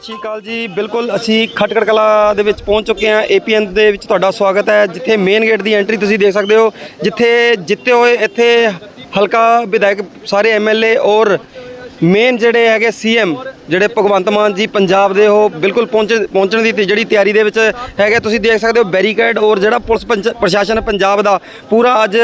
ਸਤਿ ਸ਼੍ਰੀ ਅਕਾਲ ਜੀ। ਬਿਲਕੁਲ ਅਸੀਂ ਖਟਕੜ ਕਲਾ ਦੇ ਵਿੱਚ ਪਹੁੰਚ ਚੁੱਕੇ ਹਾਂ। ਏਪੀਐਨ ਦੇ ਵਿੱਚ ਤੁਹਾਡਾ ਸਵਾਗਤ ਹੈ। ਜਿੱਥੇ ਮੇਨ ਗੇਟ ਦੀ ਐਂਟਰੀ ਤੁਸੀਂ ਦੇਖ ਸਕਦੇ ਹੋ। ਜਿੱਥੇ ਜਿੱਤੇ ਹੋਏ ਇੱਥੇ ਹਲਕਾ ਵਿਧਾਇਕ, ਸਾਰੇ ਐਮਐਲਏ ਔਰ ਮੇਨ ਜਿਹੜੇ ਹੈਗੇ ਸੀਐਮ ਜਿਹੜੇ ਭਗਵੰਤ ਮਾਨ ਜੀ ਪੰਜਾਬ ਦੇ ਉਹ ਬਿਲਕੁਲ ਪਹੁੰਚ, ਪਹੁੰਚਣ ਦੀ ਤੇ ਜਿਹੜੀ ਤਿਆਰੀ ਦੇ ਵਿੱਚ ਹੈਗੇ ਤੁਸੀਂ ਦੇਖ ਸਕਦੇ ਹੋ ਬੈਰੀਕੇਡ ਔਰ ਜਿਹੜਾ ਪੁਲਿਸ ਪੰਚ- ਪ੍ਰਸ਼ਾਸਨ ਪੰਜਾਬ ਦਾ ਪੂਰਾ ਅੱਜ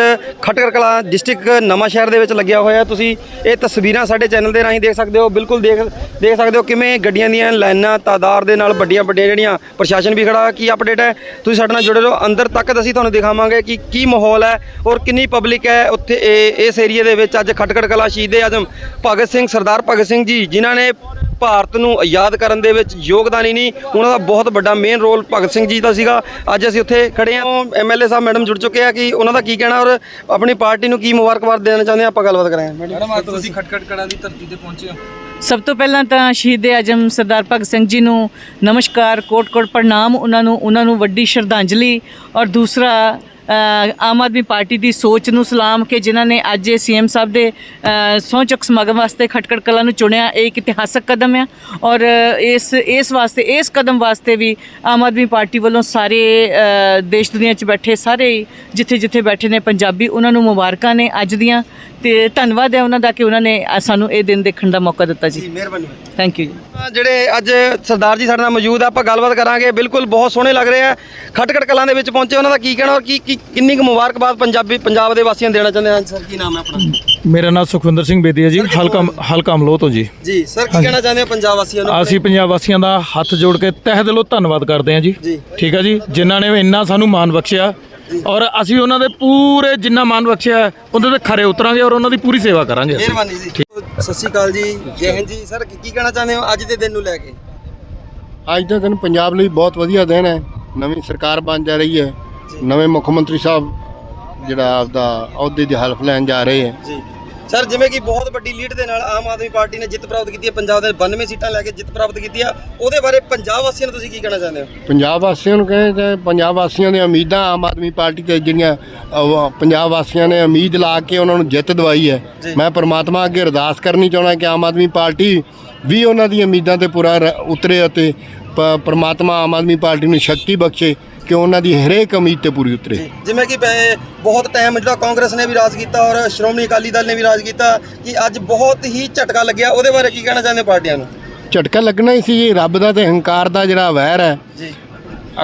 ਖਟਕੜ ਕਲਾ ਡਿਸਟ੍ਰਿਕਟ ਨਵਾਂ ਸ਼ਹਿਰ ਦੇ ਵਿੱਚ ਲੱਗਿਆ ਹੋਇਆ। ਤੁਸੀਂ ਇਹ ਤਸਵੀਰਾਂ ਸਾਡੇ ਚੈਨਲ ਦੇ ਰਾਹੀਂ ਦੇਖ ਸਕਦੇ ਹੋ। ਬਿਲਕੁਲ ਦੇਖ ਦੇਖ ਸਕਦੇ ਹੋ ਕਿਵੇਂ ਗੱਡੀਆਂ ਦੀਆਂ ਲਾਈਨਾਂ ਤਾਦਾਰ ਦੇ ਨਾਲ ਵੱਡੀਆਂ ਵੱਡੀਆਂ ਜਿਹੜੀਆਂ ਪ੍ਰਸ਼ਾਸਨ ਵੀ ਖੜਾ, ਕੀ ਅਪਡੇਟ ਹੈ? ਤੁਸੀਂ ਸਾਡੇ ਨਾਲ ਜੁੜੇ ਰਹੋ। ਅੰਦਰ ਤੱਕ ਅਸੀਂ ਤੁਹਾਨੂੰ ਦਿਖਾਵਾਂਗੇ ਕਿ ਕੀ ਮਾਹੌਲ ਹੈ ਔਰ ਕਿੰਨੀ ਪਬਲਿਕ ਹੈ ਉੱਥੇ ਇਹ- ਇਸ ਏਰੀਆ ਦੇ ਵਿੱਚ ਅੱਜ ਖਟਕੜ ਕਲਾ ਸ਼ਹੀਦ ਆਜ਼ਮ ਭਗਤ ਸਿੰਘ, ਸਰਦਾਰ ਭਗਤ ਸਿੰਘ ਜੀ, ਜਿਨ੍ਹਾਂ ਨੇ ਭਾਰਤ ਨੂੰ ਆਜ਼ਾਦ ਕਰਨ ਦੇ ਵਿੱਚ ਯੋਗਦਾਨ ਹੀ ਨਹੀਂ ਉਹਨਾਂ ਦਾ ਬਹੁਤ ਵੱਡਾ ਮੇਨ ਰੋਲ ਭਗਤ ਸਿੰਘ ਜੀ ਦਾ ਸੀਗਾ। ਅੱਜ ਅਸੀਂ ਉੱਥੇ ਖੜੇ ਹਾਂ। ਐਮਐਲਏ ਸਾਹਿਬ ਮੈਡਮ ਜੁੜ ਚੁੱਕੇ ਆ ਕਿ ਉਹਨਾਂ ਦਾ ਕੀ ਕਹਿਣਾ ਔਰ ਆਪਣੀ ਪਾਰਟੀ ਨੂੰ ਕੀ ਮੁਬਾਰਕਬਾਦ ਦੇਣਾ ਚਾਹੁੰਦੇ ਆ? ਆਪਾਂ ਗੱਲਬਾਤ ਕਰਾਂਗੇ। ਮੈਡਮ ਤੁਸੀਂ ਖਟਖਟ ਕਲਾਂ ਦੀ ਧਰਤੀ ਤੇ ਪਹੁੰਚੇ ਹੋ। ਸਭ ਤੋਂ ਪਹਿਲਾਂ ਤਾਂ ਸ਼ਹੀਦ ਆਜਮ ਸਰਦਾਰ ਭਗਤ ਸਿੰਘ ਜੀ ਨੂੰ ਨਮਸਕਾਰ ਕੋਟ-ਕੋਟ ਪ੍ਰਣਾਮ ਉਹਨਾਂ ਨੂੰ ਉਹਨਾਂ ਨੂੰ ਵੱਡੀ ਸ਼ਰਧਾਂਜਲੀ। ਔਰ ਦੂਸਰਾ ਆਮ ਆਦਮੀ ਪਾਰਟੀ ਦੀ ਸੋਚ ਨੂੰ ਸਲਾਮ ਕਿ ਜਿਨ੍ਹਾਂ ਨੇ ਅੱਜ ਇਹ ਸੀਐਮ ਸਾਹਿਬ ਦੇ ਅ, ਸਹੁੰ ਚੁੱਕ ਸਮਾਗਮ ਵਾਸਤੇ ਖਟਕੜ ਕਲਾਂ ਨੂੰ ਚੁਣਿਆ ਇਹ ਇੱਕ ਇਤਿਹਾਸਕ ਕਦਮ ਆ। ਔਰ ਇਸ ਇਸ ਵਾਸਤੇ ਇਸ ਕਦਮ ਵਾਸਤੇ ਵੀ ਆਮ ਆਦਮੀ ਪਾਰਟੀ ਵੱਲੋਂ ਸਾਰੇ ਦੇਸ਼ ਦੁਨੀਆ 'ਚ ਬੈਠੇ ਸਾਰੇ ਜਿੱਥੇ ਜਿੱਥੇ ਬੈਠੇ ਨੇ ਪੰਜਾਬੀ ਉਹਨਾਂ ਨੂੰ ਮੁਬਾਰਕਾਂ ਨੇ ਅੱਜ ਦੀਆਂ। ਤੇ ਧੰਨਵਾਦ ਹੈ ਉਹਨਾਂ ਦਾ ਕਿ ਉਹਨਾਂ ਨੇ ਅ, ਸਾਨੂੰ ਇਹ ਦਿਨ ਦੇਖਣ ਦਾ ਮੌਕਾ ਦਿੱਤਾ ਜੀ। ਜੀ ਮਿਹਰਬਾਨੀ ਥੈਂਕ ਯੂ ਜੀ। ਜਿਹੜੇ ਅੱਜ ਸਰਦਾਰ ਜੀ ਸਾਡੇ ਨਾਲ ਮੌਜੂਦ ਆ ਆਪਾਂ ਗੱਲਬਾਤ ਕਰਾਂਗੇ। ਬਿਲਕੁਲ ਬਹੁਤ ਸੋਹਣੇ ਲੱਗ ਰਹੇ ਆ। ਖਟਕੜ ਕਲਾਂ ਦੇ ਵਿੱਚ ਪਹੁੰਚੇ ਉਹਨਾਂ ਦਾ ਕੀ ਕਹਿਣਾ ਔਰ ਕੀ ਕੀ ਕਿੰਨੀ ਕੁ ਮੁਬਾਰਕਬਾਦ ਪੰਜਾਬੀ ਪੰਜਾਬ ਦੇ ਵਾਸੀਆਂ ਨੂੰ ਦੇਣਾ ਚਾਹੁੰਦੇ ਹਾਂ ਸਰ ਕੀ ਨਾਮ ਹੈ ਆਪਣਾ? ਮੇਰਾ ਨਾਮ ਸੁਖਵਿੰਦਰ ਸਿੰਘ ਬੇਦੀ ਹੈ ਜੀ ਹਲਕਾ ਹਲਕਾ ਅਮਲੋਹ ਤੋਂ ਜੀ। ਜੀ ਸਰ ਕੀ ਕਹਿਣਾ ਚਾਹੁੰਦੇ ਹੋ ਪੰਜਾਬ ਵਾਸੀਆਂ ਨੂੰ? ਅਸੀਂ ਪੰਜਾਬ ਵਾਸੀਆਂ ਦਾ ਹੱਥ ਜੋੜ ਕੇ ਤਹਿ ਦਿਲੋਂ ਧੰਨਵਾਦ ਕਰਦੇ ਹਾਂ ਜੀ। ਜੀ। ਠੀਕ ਹੈ ਜੀ ਜਿਨ੍ਹਾਂ ਨੇ ਇੰਨਾ ਸਾਨੂੰ ਮਾਣ ਬਖਸ਼ਿਆ ਔਰ ਅਸੀਂ ਉਹਨਾਂ ਦੇ ਪੂਰੇ ਜਿੰਨਾ ਮਾਣ ਬਖਸ਼ਿਆ ਹੈ, ਉਹਦੇ ਤੇ ਖਰੇ ਉਤਰਾਂਗੇ ਔਰ ਉਹਨਾਂ ਦੀ ਪੂਰੀ ਸੇਵਾ ਕਰਾਂਗੇ ਅਸੀਂ। ਮਿਹਰਬਾਨੀ ਜੀ। ਸਤਿ ਸ਼੍ਰੀ ਅਕਾਲ ਜੀ। ਜੈ ਹਿੰਦ ਜੀ। ਸਰ ਕੀ ਕੀ ਕਹਿਣਾ ਚਾਹੁੰਦੇ ਹੋ ਅੱਜ ਦੇ ਦਿਨ ਨੂੰ ਲੈ ਕੇ? ਅੱਜ ਦਾ ਦਿਨ ਪੰਜਾਬ ਲਈ ਬਹੁਤ ਵਧੀਆ ਦਿਨ ਹੈ। ਨਵੀਂ ਸਰਕਾਰ ਬਣ ਜਾ ਰਹੀ ਹੈ। ਨਵੇਂ ਮੁੱਖ ਮੰਤਰੀ ਸਾਹਿਬ ਜਿਹੜਾ ਆਪਦਾ ਅਹੁਦੇ ਦੀ ਹਲਫ ਲੈਣ ਜਾ ਰਹੇ ਹੈ। ਜੀ। ਸਰ ਜਿਵੇਂ ਕਿ ਬਹੁਤ ਵੱਡੀ ਲੀਡ ਦੇ ਨਾਲ ਆਮ ਆਦਮੀ ਪਾਰਟੀ ਨੇ ਜਿੱਤ ਪ੍ਰਾਪਤ ਕੀਤੀ ਹੈ ਪੰਜਾਬ ਦੇ 92 ਸੀਟਾਂ ਲੈ ਕੇ ਜਿੱਤ ਪ੍ਰਾਪਤ ਕੀਤੀ ਆ ਉਹਦੇ ਬਾਰੇ ਪੰਜਾਬ ਵਾਸੀਆਂ ਨੂੰ ਤੁਸੀਂ ਕੀ ਕਹਿਣਾ ਚਾਹੁੰਦੇ ਹੋ? ਪੰਜਾਬ ਵਾਸੀਆਂ ਨੂੰ ਕਹੇ ਤੇ ਪੰਜਾਬ ਵਾਸੀਆਂ ਦੀਆਂ ਉਮੀਦਾਂ ਆਮ ਆਦਮੀ ਪਾਰਟੀ ਤੇ ਜਿਹੜੀਆਂ ਅਹ, ਪੰਜਾਬ ਵਾਸੀਆਂ ਨੇ ਉਮੀਦ ਲਾ ਕੇ ਉਹਨਾਂ ਨੂੰ ਜਿੱਤ ਦਵਾਈ ਹੈ। ਮੈਂ ਪਰਮਾਤਮਾ ਅੱਗੇ ਅਰਦਾਸ ਕਰਨੀ ਚਾਹੁੰਦਾ ਕਿ ਆਮ ਆਦਮੀ ਪਾਰਟੀ ਵੀ ਉਹਨਾਂ ਦੀਆਂ ਉਮੀਦਾਂ ਤੇ ਪੂਰਾ ਰ- ਉਤਰੇ ਅਤੇ ਪ- ਪਰਮਾਤਮਾ ਆਮ ਆਦਮੀ ਪਾਰਟੀ ਨੂੰ ਸ਼ਕਤੀ ਬਖਸ਼ੇ। ਕਿ ਉਹਨਾਂ ਦੀ ਹਰੇਕ ਉਮੀਦ ਤੇ ਪੂਰੀ ਉਤਰੇ? ਜਿਵੇਂ ਕਿ ਪੈ- ਬਹੁਤ ਟਾਈਮ ਜਿਹੜਾ ਕਾਂਗਰਸ ਨੇ ਵੀ ਰਾਜ ਕੀਤਾ ਔਰ ਸ਼੍ਰੋਮਣੀ ਅਕਾਲੀ ਦਲ ਨੇ ਵੀ ਰਾਜ ਕੀਤਾ ਕਿ ਅੱਜ ਬਹੁਤ ਹੀ ਝਟਕਾ ਲੱਗਿਆ ਉਹਦੇ ਬਾਰੇ ਕੀ ਕਹਿਣਾ ਚਾਹੁੰਦੇ ਹੋ ਪਾਰਟੀਆਂ ਨੂੰ? ਝਟਕਾ ਲੱਗਣਾ ਹੀ ਸੀ ਜੀ ਰੱਬ ਦਾ ਤੇ ਹੰਕਾਰ ਦਾ ਜਿਹੜਾ ਵੈਰ ਹੈ। ਜੀ।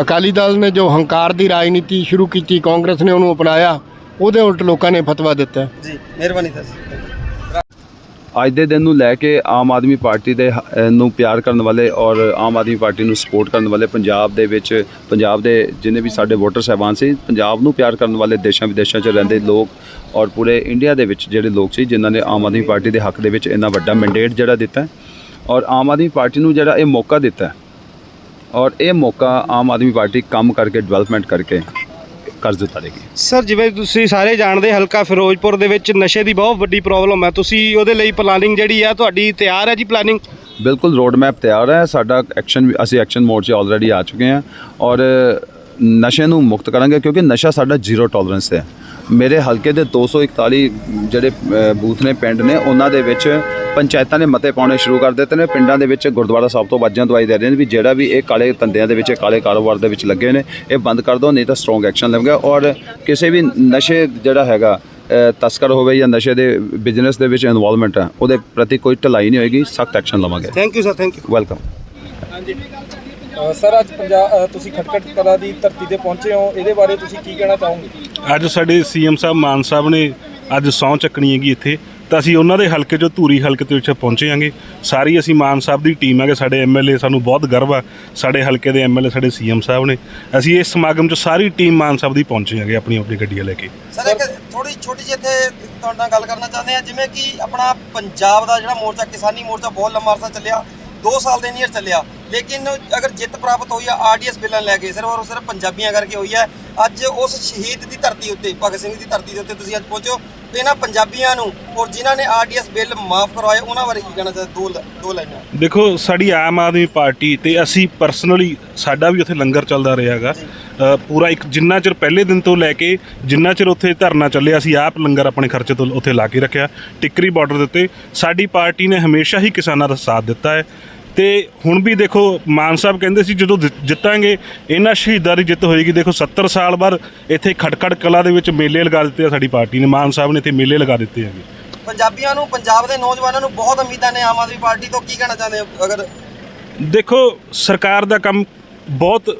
ਅਕਾਲੀ ਦਲ ਨੇ ਜੋ ਹੰਕਾਰ ਦੀ ਰਾਜਨੀਤੀ ਸ਼ੁਰੂ ਕੀਤੀ ਕਾਂਗਰਸ ਨੇ ਉਹਨੂੰ ਅਪਣਾਇਆ ਉਹਦੇ ਉਲਟ ਲੋਕਾਂ ਨੇ ਫਤਵਾ ਦਿੱਤਾ। ਜੀ ਮਿਹਰਬਾਨੀ ਸਰ। ਅੱਜ ਦੇ ਦਿਨ ਨੂੰ ਲੈ ਕੇ ਆਮ ਆਦਮੀ ਪਾਰਟੀ ਦੇ ਨੂੰ ਪਿਆਰ ਕਰਨ ਵਾਲੇ ਔਰ ਆਮ ਆਦਮੀ ਪਾਰਟੀ ਨੂੰ ਸਪੋਰਟ ਕਰਨ ਵਾਲੇ ਪੰਜਾਬ ਦੇ ਵਿੱਚ, ਪੰਜਾਬ ਦੇ ਜਿੰਨੇ ਵੀ ਸਾਡੇ ਵੋਟਰ ਸਹਿਬਾਨ ਸੀ, ਪੰਜਾਬ ਨੂੰ ਪਿਆਰ ਕਰਨ ਵਾਲੇ ਦੇਸ਼ਾਂ ਵਿਦੇਸ਼ਾਂ 'ਚ ਰਹਿੰਦੇ ਲੋਕ ਔਰ ਪੂਰੇ ਇੰਡੀਆ ਦੇ ਵਿੱਚ ਜਿਹੜੇ ਲੋਕ ਸੀ, ਜਿਨ੍ਹਾਂ ਨੇ ਆਮ ਆਦਮੀ ਪਾਰਟੀ ਦੇ ਹੱਕ ਦੇ ਵਿੱਚ ਇੰਨਾ ਵੱਡਾ ਮੈਂਡੇਟ ਜਿਹੜਾ ਦਿੱਤਾ ਔਰ ਆਮ ਆਦਮੀ ਪਾਰਟੀ ਨੂੰ ਜਿਹੜਾ ਇਹ ਮੌਕਾ ਦਿੱਤਾ ਔਰ ਇਹ ਮੌਕਾ ਆਮ ਆਦਮੀ ਪਾਰਟੀ ਕੰਮ ਕਰਕੇ ਡਿਵੈਲਪਮੈਂਟ ਕਰਕੇ ਕਰਜ਼ ਉਤਾਰੇਗੀ ਸਰ ਜਿਵੇਂ ਤੁਸੀਂ ਸਾਰੇ ਜਾਣਦੇ ਹਲਕਾ ਫਿਰੋਜ਼ਪੁਰ ਦੇ ਵਿੱਚ ਨਸ਼ੇ ਦੀ ਬਹੁਤ ਵੱਡੀ ਪ੍ਰੋਬਲਮ ਹੈ ਤੁਸੀਂ ਉਹਦੇ ਲਈ ਪਲਾਨਿੰਗ ਜਿਹੜੀ ਹੈ ਤੁਹਾਡੀ ਤਿਆਰ ਹੈ ਜੀ ਪਲਾਨਿੰਗ ਬਿਲਕੁਲ ਰੋਡ ਮੈਪ ਤਿਆਰ ਹੈ ਸਾਡਾ ਐਕਸ਼ਨ ਅਸੀਂ ਐਕਸ਼ਨ ਮੋਡ 'ਚ ਆਲਰੇਡੀ ਆ ਚੁੱਕੇ ਹਾਂ ਔਰ ਨਸ਼ੇ ਨੂੰ ਮੁਕਤ ਕਰਾਂਗੇ ਕਿਉਂਕਿ ਨਸ਼ਾ ਸਾਡਾ ਜ਼ੀਰੋ ਟੋਲਰੈਂਸ ਹੈ ਮੇਰੇ ਹਲਕੇ ਦੇ 241 ਜਿਹੜੇ ਬੂਥ ਨੇ ਪਿੰਡ ਨੇ ਉਹਨਾਂ ਦੇ ਵਿੱਚ ਪੰਚਾਇਤਾਂ ਨੇ ਮਤੇ ਪਾਉਣੇ ਸ਼ੁਰੂ ਕਰ ਦਿੱਤੇ ਨੇ। ਪਿੰਡਾਂ ਦੇ ਵਿੱਚ ਗੁਰਦੁਆਰਾ ਸਾਹਿਬ ਤੋਂ ਵਾਜਾਂ ਦਵਾਈ ਦੇ ਰਹੇ ਨੇ ਵੀ ਜਿਹੜਾ ਵੀ ਇਹ ਕਾਲੇ ਧੰਦਿਆਂ ਦੇ ਵਿੱਚ ਇਹ ਕਾਲੇ ਕਾਰੋਬਾਰ ਦੇ ਵਿੱਚ ਲੱਗੇ ਨੇ ਇਹ ਬੰਦ ਕਰ ਦਿਓ ਨਹੀਂ ਤਾਂ ਸਟਰੋਂਗ ਐਕਸ਼ਨ ਲਵਾਂਗੇ। ਔਰ ਕਿਸੇ ਵੀ ਨਸ਼ੇ ਜਿਹੜਾ ਹੈਗਾ ਤਸਕਰ ਹੋਵੇ ਜਾਂ ਨਸ਼ੇ ਦੇ ਬਿਜ਼ਨਸ ਦੇ ਵਿੱਚ ਇਨਵੋਲਵਮੈਂਟ ਹੈ ਉਹਦੇ ਪ੍ਰਤੀ ਕੋਈ ਢਿਲਾਈ ਨਹੀਂ ਹੋਏਗੀ ਸਖਤ ਐਕਸ਼ਨ ਲਵਾਂਗੇ। Thank you sir thank you welcome uh, sir ਅੱਜ ਪੰਜਾਬ ਤੁਸੀਂ ਖਟਖਟ ਕਲਾਂ ਦੀ ਧਰਤੀ ਤੇ ਪਹੁੰਚੇ ਹੋ। ਇਹਦੇ ਬਾਰੇ ਤੁਸੀਂ ਕੀ ਕਹਿਣਾ ਚਾਹੋਗੇ? ਅੱਜ ਸਾਡੇ ਸੀਐਮ ਸਾਹਿਬ ਮਾਨ ਸਾਹਿਬ ਨੇ ਅੱਜ ਸਹੁੰ ਚੱਕਣੀ ਹੈਗੀ ਇੱਥੇ। ਤਾਂ ਅਸੀਂ ਉਹਨਾਂ ਦੇ ਹਲਕੇ ਚੋਂ ਧੂਰੀ ਹਲਕੇ ਦੇ ਵਿੱਚ ਪਹੁੰਚੇ ਹਾਂਗੇ। ਸਾਰੀ ਅਸੀਂ ਮਾਨ ਸਾਹਿਬ ਦੀ ਟੀਮ ਹੈਗੇ। ਸਾਡੇ ਐਮਐਲਏ ਸਾਨੂੰ ਬਹੁਤ ਗਰਵ ਆ। ਸਾਡੇ ਹਲਕੇ ਦੇ ਐਮਐਲਏ ਸਾਡੇ ਸੀਐਮ ਸਾਹਿਬ ਨੇ। ਅਸੀਂ ਇਸ ਸਮਾਗਮ 'ਚ ਸਾਰੀ ਟੀਮ ਮਾਨ ਸਾਹਿਬ ਦੀ ਪਹੁੰਚੇ ਹੈਗੇ ਆਪਣੀ ਆਪਣੀ ਗੱਡੀਆਂ ਲੈ ਕੇ। ਸਰ ਇੱਕ ਥੋੜੀ ਛੋਟੀ ਜਿਹੀ ਇੱਥੇ ਤੁਹਾਡੇ ਨਾਲ ਗੱਲ ਕਰਨਾ ਚਾਹੁੰਦੇ ਆ। ਜਿਵੇਂ ਕਿ ਆਪਣਾ ਪੰਜਾਬ ਦਾ ਜਿਹੜਾ ਮੋਰਚਾ ਕਿਸਾਨੀ ਮੋਰਚਾ ਬਹੁਤ ਲੰਮਾ ਅਰਸਾ ਚੱਲਿਆ। 2 ਸਾਲ ਦੇ ਨੀਅਰ ਚੱਲਿਆ। ਲੇਕਿਨ ਅਗਰ ਜਿੱਤ ਪ੍ਰਾਪਤ ਹੋਈ ਆ ਆਰਡੀਐਸ ਬਿੱਲਾਂ ਲੈ ਕੇ ਸਿਰਫ ਔਰ ਸਿਰਫ ਪੰਜਾਬੀਆਂ ਕਰਕੇ ਹੋਈ ਹੈ ਅੱਜ ਉਸ ਸ਼ਹੀਦ ਦੀ ਧਰਤੀ ਉੱਤੇ ਭਗਤ ਸਿੰਘ ਦੀ ਧਰਤੀ ਦੇ ਉੱਤੇ ਤੁਸੀਂ ਅੱਜ ਪਹੁੰਚੋ। ਇਹਨਾਂ ਪੰਜਾਬੀਆਂ ਨੂੰ ਔਰ ਜਿਨ੍ਹਾਂ ਨੇ ਆਰਡੀਐਸ ਬਿੱਲ ਮਾਫ ਕਰਵਾਏ ਉਹਨਾਂ ਬਾਰੇ ਕੀ ਕਹਿਣਾ ਚਾਹੁੰਦੇ ਦੋ ਦੋ ਲਾਈਨਾਂ। ਦੇਖੋ ਸਾਡੀ ਆਮ ਆਦਮੀ ਪਾਰਟੀ ਤੇ ਅਸੀਂ ਪਰਸਨਲੀ ਸਾਡਾ ਵੀ ਉੱਥੇ ਲੰਗਰ ਚੱਲਦਾ ਰਿਹਾ ਹੈਗਾ। ਅ, ਪੂਰਾ ਇੱਕ ਜਿੰਨਾ ਚਿਰ ਪਹਿਲੇ ਦਿਨ ਤੋਂ ਲੈ ਕੇ ਜਿੰਨਾ ਚਿਰ ਉੱਥੇ ਧਰਨਾ ਚੱਲਿਆ ਅਸੀਂ ਆਪ ਲੰਗਰ ਆਪਣੇ ਖਰਚੇ ਤੋਂ ਉੱਥੇ ਲਾ ਕੇ ਰੱਖਿਆ ਟਿੱਕਰੀ ਬਾਰਡਰ ਦੇ ਉੱਤੇ। ਸਾਡੀ ਪਾਰਟੀ ਨੇ ਹਮੇਸ਼ਾ ਹੀ ਕਿਸਾਨਾਂ ਦਾ ਸਾਥ ਦਿੱਤਾ ਹੈ। ਤੇ ਹੁਣ ਵੀ ਦੇਖੋ ਮਾਨ ਸਾਹਿਬ ਕਹਿੰਦੇ ਸੀ ਜਦੋਂ ਜਿੱਤਾਂਗੇ ਇਹਨਾਂ ਸ਼ਹੀਦਾਂ ਦੀ ਜਿੱਤ ਹੋਏਗੀ। ਦੇਖੋ 70 ਸਾਲ ਬਾਅਦ ਇੱਥੇ ਖਟਖੜ ਕਲਾ ਦੇ ਵਿੱਚ ਮੇਲੇ ਲਗਾ ਦਿੱਤੇ ਆ ਸਾਡੀ ਪਾਰਟੀ ਨੇ। ਮਾਨ ਸਾਹਿਬ ਨੇ ਇੱਥੇ ਮੇਲੇ ਲਗਾ ਦਿੱਤੇ ਹੈਗੇ। ਪੰਜਾਬੀਆਂ ਨੂੰ ਪੰਜਾਬ ਦੇ ਨੌਜਵਾਨਾਂ ਨੂੰ ਬਹੁਤ ਉਮੀਦਾਂ ਨੇ ਆਮ ਆਦਮੀ ਪਾਰਟੀ ਤੋਂ। ਕੀ ਕਹਿਣਾ ਚਾਹੁੰਦੇ ਹੋ? ਅਗਰ ਦੇਖੋ ਸਰਕਾਰ ਦਾ ਕੰਮ ਬਹੁਤ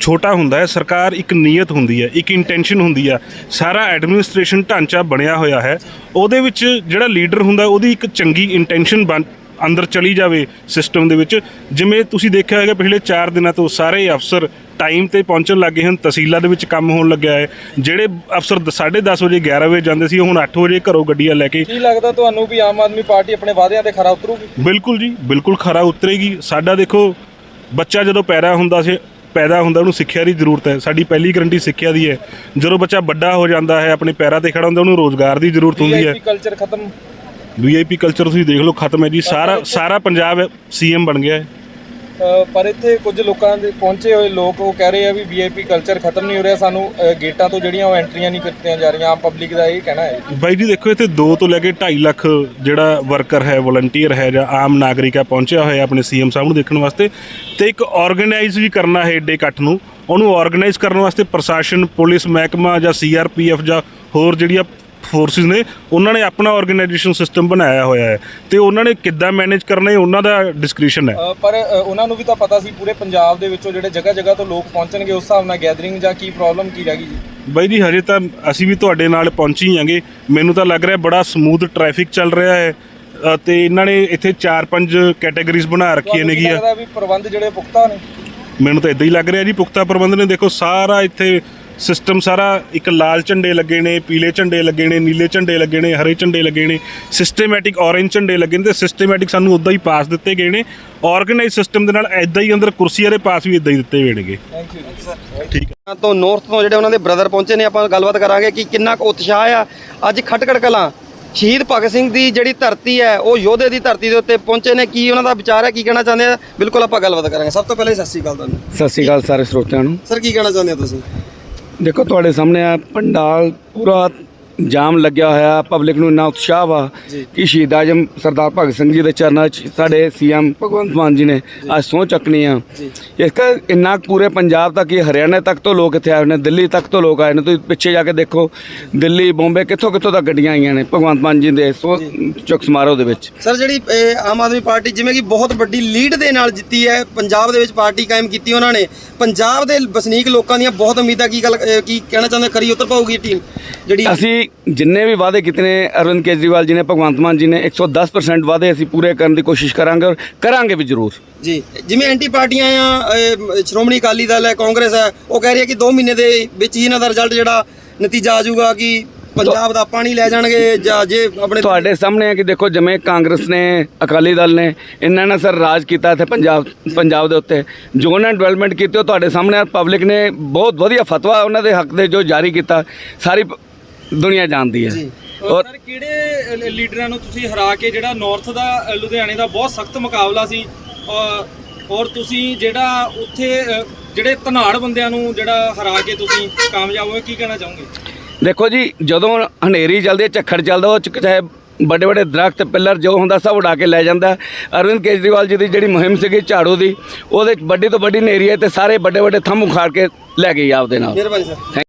ਛੋਟਾ ਹੁੰਦਾ ਹੈ। ਸਰਕਾਰ ਇੱਕ ਨੀਅਤ ਹੁੰਦੀ ਹੈ ਇੱਕ ਇੰਟੈਂਸ਼ਨ ਹੁੰਦੀ ਆ ਸਾਰਾ ਐਡਮਿਨਿਸਟ੍ਰੇਸ਼ਨ ਢਾਂਚਾ ਬਣਿਆ ਹੋਇਆ ਹੈ। ਉਹਦੇ ਵਿੱਚ ਜਿਹੜਾ ਲੀਡਰ ਹੁੰਦਾ ਉਹਦੀ ਇੱਕ ਚੰਗੀ ਇੰਟੈਂਸ਼ਨ ਬਣ ਅੰਦਰ ਚਲੀ ਜਾਵੇ ਸਿਸਟਮ ਦੇ ਵਿੱਚ। ਜਿਵੇਂ ਤੁਸੀਂ ਦੇਖਿਆ ਹੋਵੇਗਾ ਪਿਛਲੇ 4 ਦਿਨਾਂ ਤੋਂ ਸਾਰੇ ਅਫਸਰ ਟਾਈਮ ਤੇ ਪਹੁੰਚਣ ਲੱਗੇ ਹਨ ਤਹਿਸੀਲਾਂ ਦੇ ਵਿੱਚ ਕੰਮ ਹੋਣ ਲੱਗਿਆ ਹੈ। ਜਿਹੜੇ ਅਫਸਰ 10:30 ਵਜੇ 11 ਵਜੇ ਜਾਂਦੇ ਸੀ ਹੁਣ 8 ਵਜੇ ਘਰੋਂ ਗੱਡੀਆਂ ਲੈ ਕੇ ਕੀ ਲੱਗਦਾ ਤੁਹਾਨੂੰ ਵੀ ਆਮ ਆਦਮੀ ਪਾਰਟੀ ਆਪਣੇ ਵਾਅਦਿਆਂ ਤੇ ਖਰਾ ਉਤਰੂਗੀ? ਬਿਲਕੁਲ ਜੀ ਬਿਲਕੁਲ ਖਰਾ ਉਤਰੇਗੀ। ਸਾਡਾ ਦੇਖੋ ਬੱਚਾ ਜਦੋਂ ਪੈਦਾ ਹੁੰਦਾ ਸੀ ਪੈਦਾ ਹੁੰਦਾ ਉਹਨੂੰ ਸਿੱਖਿਆ ਦੀ ਜ਼ਰੂਰਤ ਹੈ। ਸਾਡੀ ਪਹਿਲੀ ਗਰੰਟੀ ਸਿੱਖਿਆ ਦੀ ਹੈ। ਜਦੋਂ ਬੱਚਾ ਵੱਡਾ ਹੋ ਜਾਂਦਾ ਹੈ ਆਪਣੇ ਪੈਰਾਂ ਤੇ ਖੜਾ ਹੁੰਦਾ ਉਹਨੂੰ ਰੋਜ਼ਗਾਰ ਦੀ ਜ਼ਰੂਰਤ ਹੁੰਦੀ ਹੈ। ਕਲਚਰ ਖਤਮ। ਵੀਆਈਪੀ ਕਲਚਰ ਤੁਸੀਂ ਦੇਖ ਲਓ ਖਤਮ ਹੈ ਜੀ। ਸਾਰਾ ਸਾਰਾ ਪੰਜਾਬ ਸੀਐਮ ਬਣ ਗਿਆ। ਹੈ ਅ, ਪਰ ਇੱਥੇ ਕੁਝ ਲੋਕਾਂ ਦੇ ਪਹੁੰਚੇ ਹੋਏ ਲੋਕ ਉਹ ਕਹਿ ਰਹੇ ਆ ਵੀ ਵੀਆਈਪੀ ਕਲਚਰ ਖਤਮ ਨਹੀਂ ਹੋ ਰਿਹਾ। ਸਾਨੂੰ ਅ, ਗੇਟਾਂ ਤੋਂ ਜਿਹੜੀਆਂ ਉਹ ਐਂਟਰੀਆਂ ਨਹੀਂ ਕੀਤੀਆਂ ਜਾ ਰਹੀਆਂ। ਆਮ ਪਬਲਿਕ ਦਾ ਇਹ ਕਹਿਣਾ ਹੈ ਬਾਈ ਜੀ ਦੇਖੋ ਇੱਥੇ 2 ਤੋਂ ਲੈ ਕੇ 2.5 ਲੱਖ ਜਿਹੜਾ ਵਰਕਰ ਹੈ ਵਲੰਟੀਅਰ ਹੈ ਜਾਂ ਆਮ ਨਾਗਰਿਕ ਹੈ ਪਹੁੰਚਿਆ ਹੋਇਆ ਆਪਣੇ ਸੀਐਮ ਸਾਹਿਬ ਨੂੰ ਦੇਖਣ ਵਾਸਤੇ ਤੇ ਇੱਕ ਆਰਗੇਨਾਈਜ਼ ਵੀ ਕਰਨਾ ਹੈ ਏਡੇ ਇਕੱਠ ਨੂੰ। ਉਹਨੂੰ ਆਰਗੇਨਾਈਜ਼ ਕਰਨ ਵਾਸਤੇ ਪ੍ਰਸ਼ਾਸਨ ਪੁਲਿਸ ਮਹਿਕਮਾ ਜਾਂ ਸੀਆਰਪੀਐਫ ਜਾਂ ਹੋਰ ਜਿਹੜੀਆਂ ਫੋਰਸਿਸ ਨੇ ਉਹਨਾਂ ਨੇ ਆਪਣਾ ਆਰਗੇਨਾਈਜੇਸ਼ਨ ਸਿਸਟਮ ਬਣਾਇਆ ਹੋਇਆ ਹੈ ਤੇ ਉਹਨਾਂ ਨੇ ਕਿੱਦਾਂ ਮੈਨੇਜ ਕਰਨਾ ਇਹ ਉਹਨਾਂ ਦਾ ਡਿਸਕ੍ਰਿਪਸ਼ਨ ਹੈ। ਅ, ਪਰ ਅ, ਉਹਨਾਂ ਨੂੰ ਵੀ ਤਾਂ ਪਤਾ ਸੀ ਪੂਰੇ ਪੰਜਾਬ ਦੇ ਵਿੱਚੋਂ ਜਿਹੜੇ ਜਗ੍ਹਾ ਜਗ੍ਹਾ ਤੋਂ ਲੋਕ ਪਹੁੰਚਣਗੇ ਉਸ ਹਿਸਾਬ ਨਾਲ ਗੈਦਰਿੰਗ ਜਾਂ ਕੀ ਪ੍ਰੋਬਲਮ ਕੀ ਰਹਿ ਗਈ ਜੀ? ਬਾਈ ਜੀ ਹਜੇ ਤਾਂ ਅਸੀਂ ਵੀ ਤੁਹਾਡੇ ਨਾਲ ਪਹੁੰਚੇ ਹੀ ਆਂਗੇ ਮੈਨੂੰ ਤਾਂ ਲੱਗ ਰਿਹਾ ਬੜਾ ਸਮੂਥ ਟ੍ਰੈਫਿਕ ਚੱਲ ਰਿਹਾ ਹੈ ਅ, ਤੇ ਇਹਨਾਂ ਨੇ ਇੱਥੇ 4-5 ਕੈਟਾਗਰੀਜ਼ ਬਣਾ ਰੱਖੀਆਂ ਤੁਹਾਨੂੰ ਕੀ ਨੇਗੀਆਂ। ਲੱਗਦਾ ਵੀ ਪ੍ਰਬੰਧ ਜਿਹੜੇ ਪੁਖਤਾ ਨੇ? ਮੈਨੂੰ ਤਾਂ ਇਦਾਂ ਹੀ ਲੱਗ ਰਿਹਾ ਜੀ ਪੁਖਤਾ ਪ੍ਰਬੰਧ ਨੇ। ਦੇਖੋ ਸਾਰਾ ਇੱਥੇ ਸਿਸਟਮ ਸਾਰਾ ਇੱਕ ਲਾਲ ਝੰਡੇ ਲੱਗੇ ਨੇ ਪੀਲੇ ਝੰਡੇ ਲੱਗੇ ਨੇ ਨੀਲੇ ਝੰਡੇ ਲੱਗੇ ਨੇ ਹਰੇ ਝੰਡੇ ਲੱਗੇ ਨੇ ਸਿਸਟੇਮੈਟਿਕ ਔਰੇਂਜ ਝੰਡੇ ਲੱਗੇ ਨੇ ਤੇ ਸਿਸਟੇਮੈਟਿਕ ਸਾਨੂੰ ਉਦਾਂ ਹੀ ਪਾਸ ਦਿੱਤੇ ਗਏ ਨੇ। ਆਰਗੇਨਾਈਜ਼ ਸਿਸਟਮ ਦੇ ਨਾਲ ਇਦਾਂ ਹੀ ਅੰਦਰ ਕੁਰਸੀਆਂ ਦੇ ਪਾਸ ਵੀ ਇਦਾਂ ਹੀ ਦਿੱਤੇ ਹੋਏ ਨੇਗੇ। ਥੈਂਕ ਯੂ ਠੀਕ ਹੈ ਤੋਂ ਨਾਰਥ ਤੋਂ ਜਿਹੜੇ ਉਹਨਾਂ ਦੇ ਬ੍ਰਦਰ ਪਹੁੰਚੇ ਨੇ ਆਪਾਂ ਗੱਲਬਾਤ ਕਰਾਂਗੇ ਕਿ ਕਿੰਨਾ ਕੁ ਉਤਸ਼ਾਹ ਆ। ਅੱਜ ਖਟਕੜ ਕਲਾਂ ਸ਼ਹੀਦ ਭਗਤ ਸਿੰਘ ਦੀ ਜਿਹੜੀ ਧਰਤੀ ਹੈ ਉਹ ਯੋਧੇ ਦੀ ਧਰਤੀ ਦੇ ਉੱਤੇ ਪਹੁੰਚੇ ਨੇ। ਕੀ ਉਹਨਾਂ ਦਾ ਵਿਚਾਰ ਹੈ ਕੀ ਕਹਿਣਾ ਚਾਹੁੰਦੇ ਆ? ਬਿਲਕੁਲ ਆਪਾਂ ਗੱਲਬਾਤ ਕਰਾਂਗੇ। ਸਭ ਤੋਂ ਪਹਿਲਾਂ ਸਤਿ ਸ਼੍ਰੀ ਅਕਾਲ ਤੁਹਾਨੂੰ। ਸਤਿ ਸ਼੍ਰੀ ਅਕਾਲ ਸਾਰੇ ਸਰੋਤਿਆਂ ਨੂੰ। ਸਰ ਕੀ ਕਹਿਣਾ ਚਾਹੁੰਦੇ ਹੋ ਤੁਸੀਂ? ਦੇਖੋ ਤੁਹਾਡੇ ਸਾਹਮਣੇ ਆ ਪੰਡਾਲ ਪੂਰਾ ਜਾਮ ਲੱਗਿਆ ਹੋਇਆ ਪਬਲਿਕ ਨੂੰ ਇੰਨਾ ਉਤਸ਼ਾਹ ਵਾ ਕਿ ਸ਼ਹੀਦ ਆਜਮ ਸਰਦਾਰ ਭਗਤ ਸਿੰਘ ਜੀ ਦੇ ਚਰਨਾਂ 'ਚ ਸਾਡੇ ਸੀਐਮ ਭਗਵੰਤ ਮਾਨ ਜੀ ਨੇ ਅੱਜ ਸਹੁੰ ਚੱਕਣੀ ਆ। ਇਸ ਕਰ ਇੰਨਾ ਪੂਰੇ ਪੰਜਾਬ ਤੱਕ ਹੀ ਹਰਿਆਣਾ ਤੱਕ ਤੋਂ ਲੋਕ ਇੱਥੇ ਆਏ ਨੇ ਦਿੱਲੀ ਤੱਕ ਤੋਂ ਲੋਕ ਆਏ ਨੇ ਤੁਸੀਂ ਪਿੱਛੇ ਜਾ ਕੇ ਦੇਖੋ ਦਿੱਲੀ ਬੰਬੇ ਕਿੱਥੋਂ ਕਿੱਥੋਂ ਤੱਕ ਗੱਡੀਆਂ ਆਈਆਂ ਨੇ ਭਗਵੰਤ ਮਾਨ ਜੀ ਦੇ ਸਹੁੰ ਚੁੱਕ ਸਮਾਰੋਹ ਦੇ ਵਿੱਚ। ਸਰ ਜਿਹੜੀ ਆਮ ਆਦਮੀ ਪਾਰਟੀ ਜਿਵੇਂ ਕਿ ਬਹੁਤ ਵੱਡੀ ਲੀਡ ਦੇ ਨਾਲ ਜਿੱਤੀ ਹੈ ਪੰਜਾਬ ਦੇ ਵਿੱਚ ਪਾਰਟੀ ਕਾਇਮ ਕੀਤੀ ਉਹਨਾਂ ਨੇ ਪੰਜਾਬ ਦੇ ਵਸਨੀਕ ਲੋਕਾਂ ਦੀਆਂ ਬਹੁਤ ਉਮੀਦਾਂ ਕੀ ਗੱਲ ਕੀ ਕਹਿਣਾ ਚਾਹੁੰਦੇ ਖਰੀ ਉਤਰ ਪਾਊਗੀ ਟੀਮ ਜਿਹੜੀ ਅਸੀਂ ਜਿੰਨੇ ਵੀ ਵਾਅਦੇ ਕੀਤੇ ਨੇ ਅਰਵਿੰਦ ਕੇਜਰੀਵਾਲ ਜੀ ਨੇ ਭਗਵੰਤ ਮਾਨ ਜੀ ਨੇ 110% ਵਾਅਦੇ ਅਸੀਂ ਪੂਰੇ ਕਰਨ ਦੀ ਕੋਸ਼ਿਸ਼ ਕਰਾਂਗੇ ਔਰ ਕਰਾਂਗੇ ਵੀ ਜ਼ਰੂਰ। ਜੀ ਜਿਵੇਂ ਐਂਟੀ ਪਾਰਟੀਆਂ ਆ ਸ਼੍ਰੋਮਣੀ ਅਕਾਲੀ ਦਲ ਹੈ ਕਾਂਗਰਸ ਹੈ ਉਹ ਕਹਿ ਰਹੀ ਹੈ ਕਿ 2 ਮਹੀਨੇ ਦੇ ਵਿੱਚ ਹੀ ਇਹਨਾਂ ਦਾ ਰਿਜ਼ਲਟ ਜਿਹੜਾ ਨਤੀਜਾ ਆ ਜਾਊਗਾ ਕਿ ਪੰਜਾਬ ਦਾ ਪਾਣੀ ਲੈ ਜਾਣਗੇ ਜਾਂ ਜੇ ਆਪਣੇ ਤੁਹਾਡੇ ਸਾਹਮਣੇ ਹੈ ਕਿ ਦੇਖੋ ਜਿਵੇਂ ਕਾਂਗਰਸ ਨੇ ਅਕਾਲੀ ਦਲ ਨੇ ਇਹਨਾਂ ਨੇ ਸਰ ਰਾਜ ਕੀਤਾ ਇੱਥੇ ਪੰਜਾਬ ਪੰਜਾਬ ਦੇ ਉੱਤੇ। ਜੋ ਉਹਨਾਂ ਡਿਵੈਲਪਮੈਂਟ ਕੀਤੀ ਉਹ ਤੁਹਾਡੇ ਸਾਹਮਣੇ ਪਬਲਿਕ ਨੇ ਬਹੁਤ ਵਧੀਆ ਫਤਵਾ ਉਹਨਾਂ ਦੇ ਹੱਕ ਦੇ ਜੋ ਜਾਰੀ ਕੀਤਾ। ਸਾਰੀ ਪ- ਦੁਨੀਆ ਜਾਣਦੀ ਹੈ। ਔਰ ਸਰ ਕਿਹੜੇ ਲ- ਲੀਡਰਾਂ ਨੂੰ ਤੁਸੀਂ ਹਰਾ ਕੇ ਜਿਹੜਾ ਨਾਰਥ ਦਾ ਅ, ਲੁਧਿਆਣੇ ਦਾ ਬਹੁਤ ਸਖਤ ਮੁਕਾਬਲਾ ਸੀ? ਔਰ ਤੁਸੀਂ ਜਿਹੜਾ ਉੱਥੇ ਅ, ਜਿਹੜੇ ਧਨਾੜ ਬੰਦਿਆਂ ਨੂੰ ਜਿਹੜਾ ਹਰਾ ਕੇ ਤੁਸੀਂ ਕਾਮਯਾਬ ਹੋਏ ਕੀ ਕਹਿਣਾ ਚਾਹੋਗੇ? ਦੇਖੋ ਜੀ ਜਦੋਂ ਹਨੇਰੀ ਚੱਲਦੀ ਹੈ ਝੱਖੜ ਚੱਲਦਾ ਉਹ 'ਚ ਚਾਹੇ ਵੱਡੇ ਵੱਡੇ ਦਰਖਤ ਪਿੱਲਰ ਜੋ ਹੁੰਦਾ ਸਭ ਉਡਾ ਕੇ ਲੈ ਜਾਂਦਾ। ਅਰਵਿੰਦ ਕੇਜਰੀਵਾਲ ਜੀ ਦੀ ਜਿਹੜੀ ਮੁਹਿੰਮ ਸੀਗੀ ਝਾੜੂ ਦੀ ਉਹਦੇ 'ਚ ਵੱਡੀ ਤੋਂ ਵੱਡੀ ਹਨੇਰੀ ਹੈ ਤੇ ਸਾਰੇ ਵੱਡੇ ਵੱਡੇ ਥੰਮ ਉਖਾੜ ਕੇ ਲੈ ਗਈ ਆਪਦੇ ਨਾਲ। ਮਿਹਰਬਾਨੀ ਸਰ।